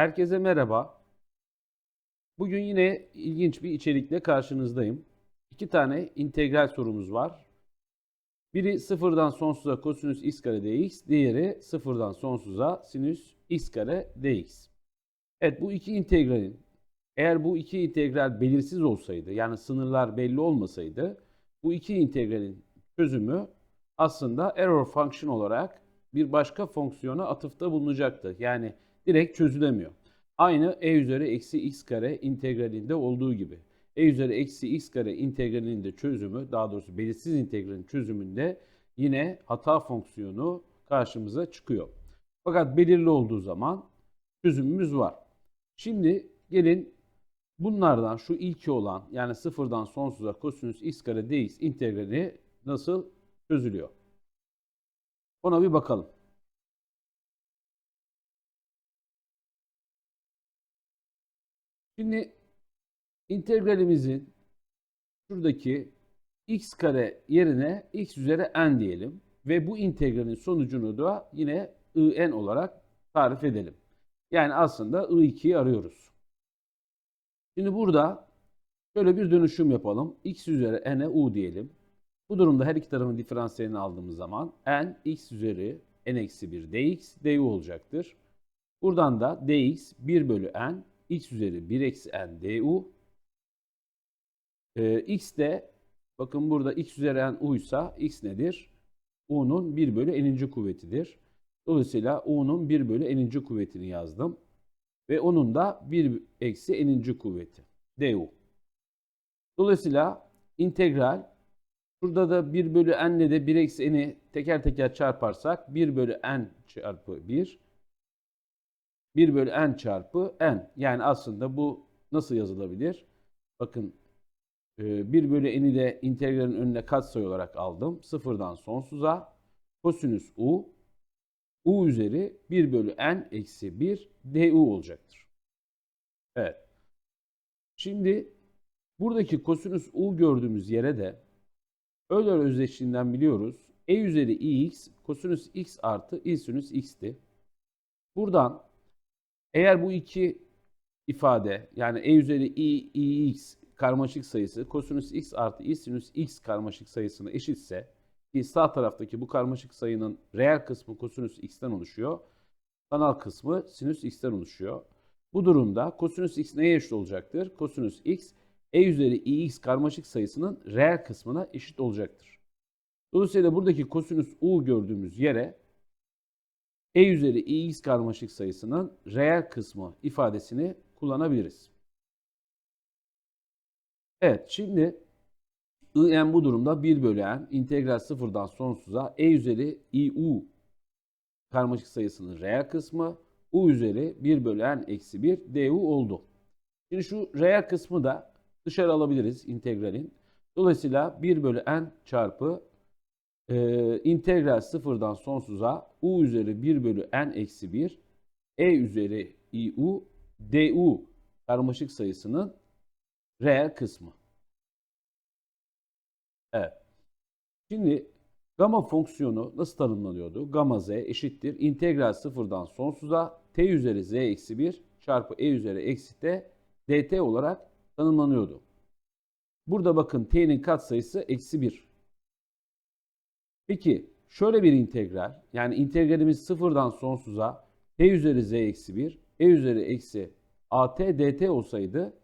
Herkese merhaba. Bugün yine ilginç bir içerikle karşınızdayım. İki tane integral sorumuz var. Biri sıfırdan sonsuza kosinüs x kare dx, diğeri sıfırdan sonsuza sinüs x kare dx. Evet bu iki integralin eğer bu iki integral belirsiz olsaydı yani sınırlar belli olmasaydı bu iki integralin çözümü aslında error function olarak bir başka fonksiyona atıfta bulunacaktı. Yani direkt çözülemiyor. Aynı e üzeri eksi x kare integralinde olduğu gibi. e üzeri eksi x kare integralinin de çözümü, daha doğrusu belirsiz integralin çözümünde yine hata fonksiyonu karşımıza çıkıyor. Fakat belirli olduğu zaman çözümümüz var. Şimdi gelin bunlardan şu ilki olan yani sıfırdan sonsuza kosinüs x kare dx integrali nasıl çözülüyor? Ona bir bakalım. Şimdi integralimizin şuradaki x kare yerine x üzeri n diyelim ve bu integralin sonucunu da yine in olarak tarif edelim. Yani aslında i2'yi arıyoruz. Şimdi burada şöyle bir dönüşüm yapalım. x üzeri n'e u diyelim. Bu durumda her iki tarafın diferansiyelini aldığımız zaman n x üzeri n eksi 1 dx du olacaktır. Buradan da dx 1 bölü n x üzeri 1 eksi n du. Ee, x de bakın burada x üzeri n u ise x nedir? u'nun 1 bölü n'inci kuvvetidir. Dolayısıyla u'nun 1 bölü n'inci kuvvetini yazdım. Ve onun da 1 eksi n'inci kuvveti. du. Dolayısıyla integral Burada da 1 bölü n ile de 1 eksi n'i teker teker çarparsak 1 bölü n çarpı 1 1 bölü n çarpı n. Yani aslında bu nasıl yazılabilir? Bakın 1 bölü n'i de integralin önüne katsayı olarak aldım. Sıfırdan sonsuza kosinüs u u üzeri 1 bölü n eksi 1 du olacaktır. Evet. Şimdi buradaki kosinüs u gördüğümüz yere de Euler özdeşliğinden biliyoruz. E üzeri ix kosinüs x artı i sinüs x'ti. Buradan eğer bu iki ifade yani e üzeri i, ix karmaşık sayısı kosinüs x artı i sinüs x karmaşık sayısına eşitse ki sağ taraftaki bu karmaşık sayının reel kısmı kosinüs x'ten oluşuyor. Sanal kısmı sinüs x'ten oluşuyor. Bu durumda kosinüs x neye eşit olacaktır? Kosinüs x e üzeri ix karmaşık sayısının reel kısmına eşit olacaktır. Dolayısıyla buradaki kosinüs u gördüğümüz yere e üzeri ix karmaşık sayısının reel kısmı ifadesini kullanabiliriz. Evet şimdi in bu durumda 1 bölü n integral sıfırdan sonsuza e üzeri iu karmaşık sayısının reel kısmı u üzeri 1 bölü n eksi 1 du oldu. Şimdi şu reel kısmı da dışarı alabiliriz integralin. Dolayısıyla 1 bölü n çarpı e, integral sıfırdan sonsuza u üzeri 1 bölü n eksi 1 e üzeri iu du karmaşık sayısının reel kısmı. Evet. Şimdi gamma fonksiyonu nasıl tanımlanıyordu? Gamma z eşittir. integral sıfırdan sonsuza t üzeri z eksi 1 çarpı e üzeri eksi t dt olarak tanımlanıyordu. Burada bakın t'nin katsayısı eksi 1. Peki şöyle bir integral yani integralimiz sıfırdan sonsuza t üzeri z eksi 1 e üzeri eksi at dt olsaydı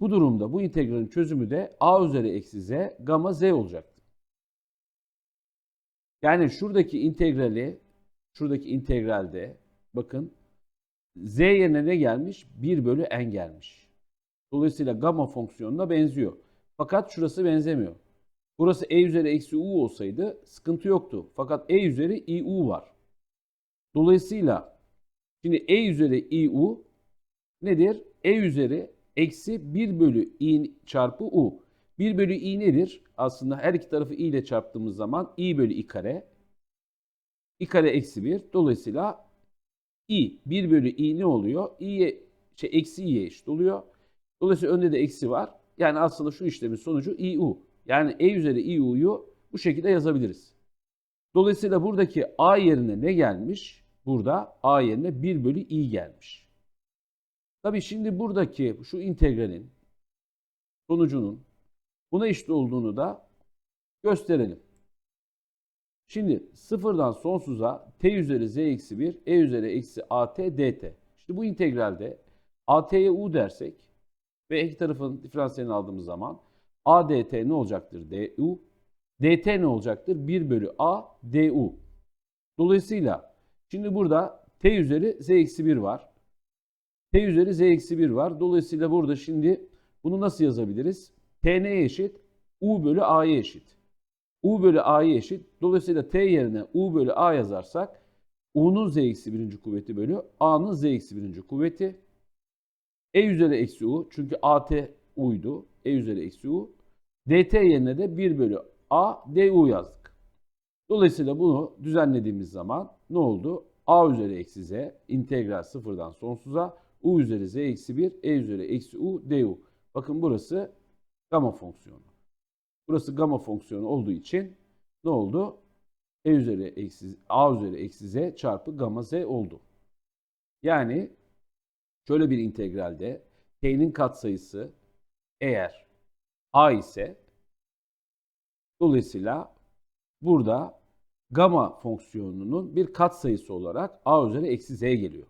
bu durumda bu integralin çözümü de a üzeri eksi z gamma z olacaktı. Yani şuradaki integrali şuradaki integralde bakın z yerine ne gelmiş? 1 bölü n gelmiş. Dolayısıyla gamma fonksiyonuna benziyor. Fakat şurası benzemiyor. Burası e üzeri eksi u olsaydı sıkıntı yoktu. Fakat e üzeri iu var. Dolayısıyla şimdi e üzeri iu nedir? e üzeri eksi 1 bölü i çarpı u. 1 bölü i nedir? Aslında her iki tarafı i ile çarptığımız zaman i bölü i kare. i kare eksi 1. Dolayısıyla i 1 bölü i ne oluyor? i'ye şey, eksi i'ye eşit oluyor. Dolayısıyla önde de eksi var. Yani aslında şu işlemin sonucu iu. Yani e üzeri iu'yu bu şekilde yazabiliriz. Dolayısıyla buradaki a yerine ne gelmiş? burada a yerine 1 bölü i gelmiş. Tabii şimdi buradaki şu integralin sonucunun buna eşit olduğunu da gösterelim. Şimdi sıfırdan sonsuza t üzeri z eksi 1, e üzeri eksi at dt. Şimdi bu integralde at'ye u dersek ve iki tarafın diferansiyelini aldığımız zaman a dt ne olacaktır? du. dt ne olacaktır? 1 bölü a du. Dolayısıyla şimdi burada t üzeri z eksi 1 var. t üzeri z eksi 1 var. Dolayısıyla burada şimdi bunu nasıl yazabiliriz? t neye eşit? u bölü a'ya eşit. u bölü a'ya eşit. Dolayısıyla t yerine u bölü a yazarsak u'nun z eksi birinci kuvveti bölü a'nın z eksi birinci kuvveti. e üzeri eksi u çünkü at u'ydu. e üzeri eksi u. dt yerine de 1 bölü a du yazdık. Dolayısıyla bunu düzenlediğimiz zaman ne oldu? a üzeri eksi z integral sıfırdan sonsuza u üzeri z eksi 1 e üzeri eksi u du. Bakın burası gamma fonksiyonu. Burası gamma fonksiyonu olduğu için ne oldu? E üzeri eksi a üzeri eksi z çarpı gamma z oldu. Yani şöyle bir integralde t'nin katsayısı eğer a ise dolayısıyla burada gamma fonksiyonunun bir katsayısı olarak a üzeri eksi z geliyor.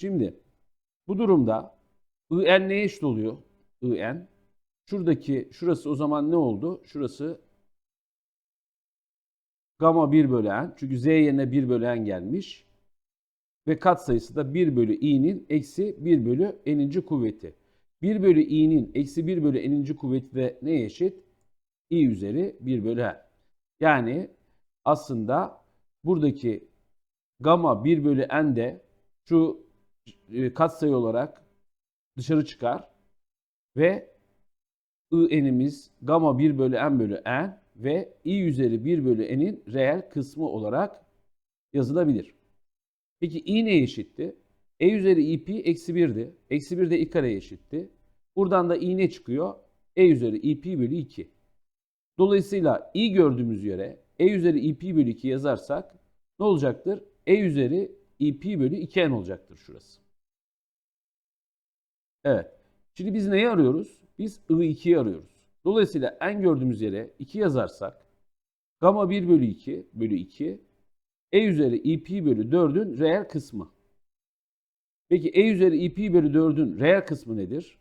Şimdi bu durumda in neye eşit oluyor? in Şuradaki, şurası o zaman ne oldu? Şurası gamma 1 bölü n. Çünkü z yerine 1 bölü n gelmiş. Ve katsayısı da 1 bölü i'nin eksi 1 bölü n'inci kuvveti. 1 bölü i'nin eksi 1 bölü n'inci kuvveti de neye eşit? i üzeri 1 bölü n. Yani aslında buradaki gamma 1 bölü n de şu e, katsayı olarak dışarı çıkar ve i'nimiz gamma 1 bölü n bölü n ve i üzeri 1 bölü n'in reel kısmı olarak yazılabilir. Peki i neye eşitti? e üzeri ip eksi 1'di. Eksi 1 de i kareye eşitti. Buradan da i ne çıkıyor? e üzeri ip bölü 2. Dolayısıyla i gördüğümüz yere e üzeri ip bölü 2 yazarsak ne olacaktır? e üzeri ip bölü 2n olacaktır şurası. Evet. Şimdi biz neyi arıyoruz? Biz I2'yi arıyoruz. Dolayısıyla n gördüğümüz yere 2 yazarsak gamma 1 bölü 2 bölü 2 e üzeri ip bölü 4'ün reel kısmı. Peki e üzeri ip bölü 4'ün reel kısmı nedir?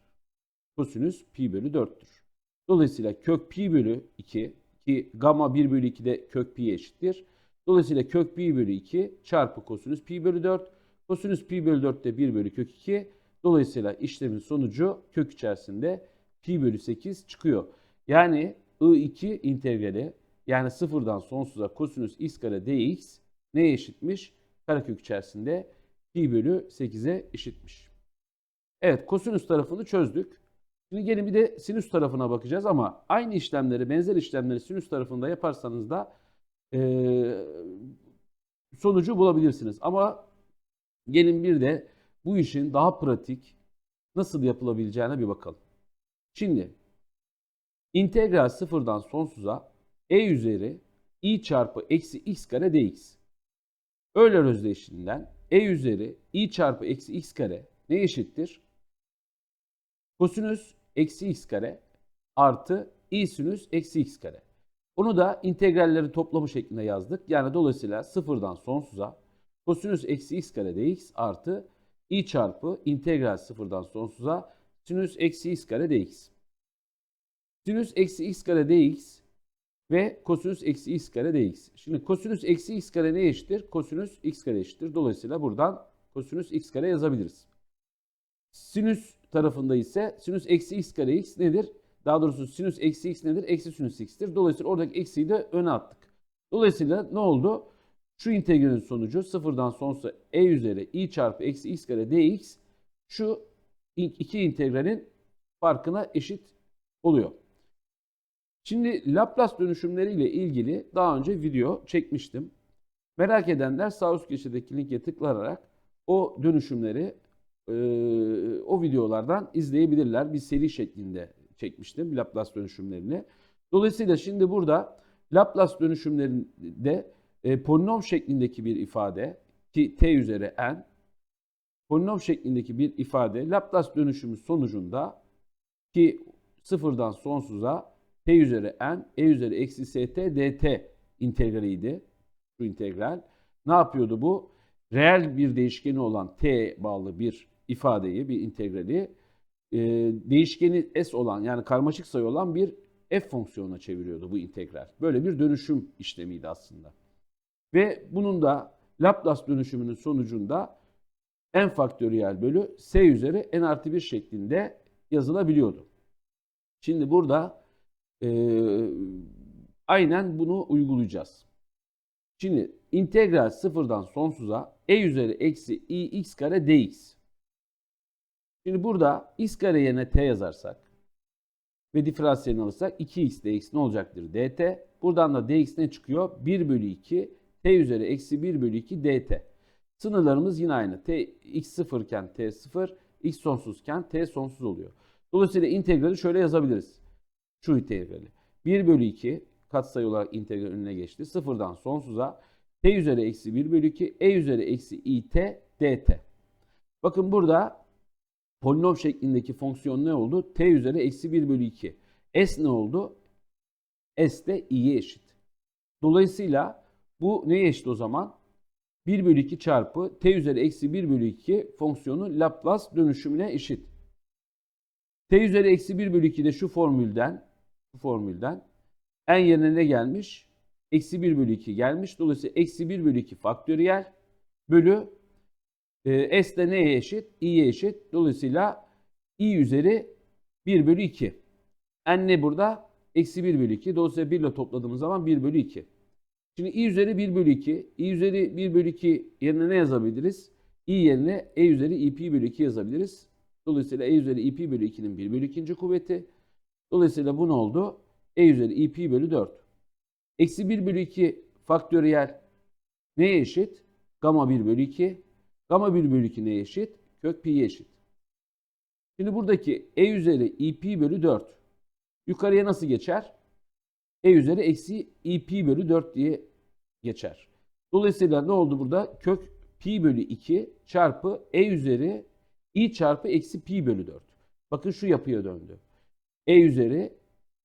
Kosinüs pi bölü 4'tür. Dolayısıyla kök pi bölü 2 ki gamma 1 bölü 2 de kök pi eşittir. Dolayısıyla kök pi bölü 2 çarpı kosinüs pi bölü 4. Kosinüs pi bölü 4 de 1 bölü kök 2. Dolayısıyla işlemin sonucu kök içerisinde pi bölü 8 çıkıyor. Yani I2 integrali yani sıfırdan sonsuza kosinüs x kare dx neye eşitmiş? Karekök içerisinde pi bölü 8'e eşitmiş. Evet kosinüs tarafını çözdük. Şimdi gelin bir de sinüs tarafına bakacağız ama aynı işlemleri, benzer işlemleri sinüs tarafında yaparsanız da e, sonucu bulabilirsiniz. Ama gelin bir de bu işin daha pratik nasıl yapılabileceğine bir bakalım. Şimdi integral sıfırdan sonsuza e üzeri i çarpı eksi x kare dx. Euler özdeşliğinden e üzeri i çarpı eksi x kare ne eşittir? Kosinüs eksi x kare artı i sinüs eksi x kare. Onu da integralleri toplamı şeklinde yazdık. Yani dolayısıyla sıfırdan sonsuza kosinüs eksi x kare dx artı i çarpı integral sıfırdan sonsuza sinüs eksi x kare dx. Sinüs eksi x kare dx ve kosinüs eksi x kare dx. Şimdi kosinüs eksi x kare ne eşittir? Kosinüs x kare eşittir. Dolayısıyla buradan kosinüs x kare yazabiliriz. Sinüs tarafında ise sinüs eksi x kare x nedir? Daha doğrusu sinüs eksi x nedir? Eksi sinüs x'tir. Dolayısıyla oradaki eksiyi de öne attık. Dolayısıyla ne oldu? Şu integralin sonucu sıfırdan sonsuza e üzeri i çarpı eksi x kare dx şu iki integralin farkına eşit oluyor. Şimdi Laplace dönüşümleriyle ilgili daha önce video çekmiştim. Merak edenler sağ üst köşedeki linke tıklayarak o dönüşümleri e, o videolardan izleyebilirler. Bir seri şeklinde çekmiştim Laplace dönüşümlerini. Dolayısıyla şimdi burada Laplace dönüşümlerinde e, polinom şeklindeki bir ifade ki t üzeri n polinom şeklindeki bir ifade Laplace dönüşümü sonucunda ki sıfırdan sonsuza t üzeri n e üzeri eksi st dt integraliydi. Şu integral. Ne yapıyordu bu? Reel bir değişkeni olan t bağlı bir ifadeyi, bir integrali e, değişkeni s olan yani karmaşık sayı olan bir f fonksiyonuna çeviriyordu bu integral. Böyle bir dönüşüm işlemiydi aslında. Ve bunun da Laplace dönüşümünün sonucunda n faktöriyel bölü s üzeri n artı 1 şeklinde yazılabiliyordu. Şimdi burada e, aynen bunu uygulayacağız. Şimdi integral sıfırdan sonsuza e üzeri eksi i x kare dx. Şimdi burada x kare yerine t yazarsak ve diferansiyelini alırsak 2x dx ne olacaktır? dt. Buradan da dx ne çıkıyor? 1 bölü 2 t üzeri eksi 1 bölü 2 dt. Sınırlarımız yine aynı. t x sıfırken t sıfır, x sonsuzken t sonsuz oluyor. Dolayısıyla integrali şöyle yazabiliriz. Şu integrali. 1 bölü 2 katsayı olarak integral önüne geçti. Sıfırdan sonsuza t üzeri eksi 1 bölü 2 e üzeri eksi it dt. Bakın burada polinom şeklindeki fonksiyon ne oldu? t üzeri eksi 1 bölü 2. s ne oldu? s de i'ye eşit. Dolayısıyla bu neye eşit o zaman? 1 bölü 2 çarpı t üzeri eksi 1 bölü 2 fonksiyonu Laplace dönüşümüne eşit. t üzeri eksi 1 bölü 2 de şu formülden bu formülden n yerine ne gelmiş? Eksi 1 bölü 2 gelmiş. Dolayısıyla eksi 1 bölü 2 faktöriyel bölü e, s de neye eşit? i'ye eşit. Dolayısıyla i üzeri 1 bölü 2. n ne burada? Eksi 1 bölü 2. Dolayısıyla 1 ile topladığımız zaman 1 bölü 2. Şimdi i üzeri 1 bölü 2. i üzeri 1 bölü 2 yerine ne yazabiliriz? i yerine e üzeri ip bölü 2 yazabiliriz. Dolayısıyla e üzeri ip bölü 2'nin 1 bölü 2. kuvveti. Dolayısıyla bu ne oldu? e üzeri ip bölü 4. Eksi 1 bölü 2 faktöriyel neye eşit? Gamma 1 bölü 2. Gamma 1 bölü 2 neye eşit? Kök pi'ye eşit. Şimdi buradaki e üzeri ip bölü 4 yukarıya nasıl geçer? e üzeri eksi ip bölü 4 diye geçer. Dolayısıyla ne oldu burada? Kök pi bölü 2 çarpı e üzeri i çarpı eksi pi bölü 4. Bakın şu yapıya döndü. e üzeri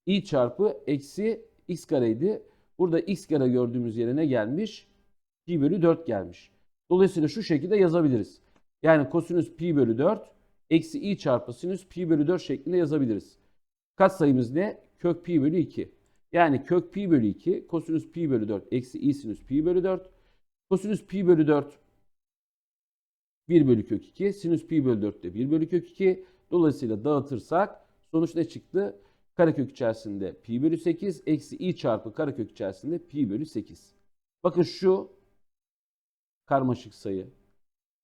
i çarpı eksi x kareydi. Burada x kare gördüğümüz yere ne gelmiş? Pi bölü 4 gelmiş. Dolayısıyla şu şekilde yazabiliriz. Yani kosinüs pi bölü 4 eksi i çarpı sinüs pi bölü 4 şeklinde yazabiliriz. Katsayımız ne? Kök pi bölü 2. Yani kök pi bölü 2 kosinüs pi bölü 4 eksi i sinüs pi bölü 4. Kosinüs pi bölü 4 1 bölü kök 2. Sinüs pi bölü 4 de 1 bölü kök 2. Dolayısıyla dağıtırsak sonuç ne çıktı? Karekök içerisinde pi bölü 8 eksi i çarpı karekök içerisinde pi bölü 8. Bakın şu karmaşık sayı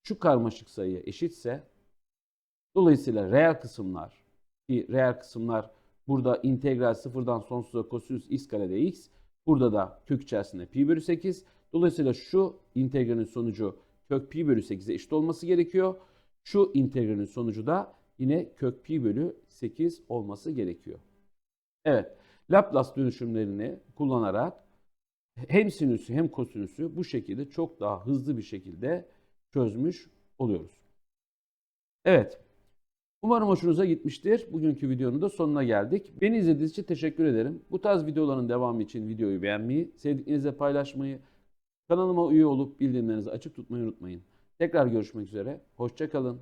şu karmaşık sayıya eşitse dolayısıyla reel kısımlar ki reel kısımlar burada integral sıfırdan sonsuza kosinüs x kare dx burada da kök içerisinde pi bölü 8 dolayısıyla şu integralin sonucu kök pi bölü 8'e eşit olması gerekiyor. Şu integralin sonucu da yine kök pi bölü 8 olması gerekiyor. Evet, Laplace dönüşümlerini kullanarak hem sinüsü hem kosinüsü bu şekilde çok daha hızlı bir şekilde çözmüş oluyoruz. Evet, umarım hoşunuza gitmiştir. Bugünkü videonun da sonuna geldik. Beni izlediğiniz için teşekkür ederim. Bu tarz videoların devamı için videoyu beğenmeyi, sevdiklerinizle paylaşmayı, kanalıma üye olup bildirimlerinizi açık tutmayı unutmayın. Tekrar görüşmek üzere, hoşçakalın.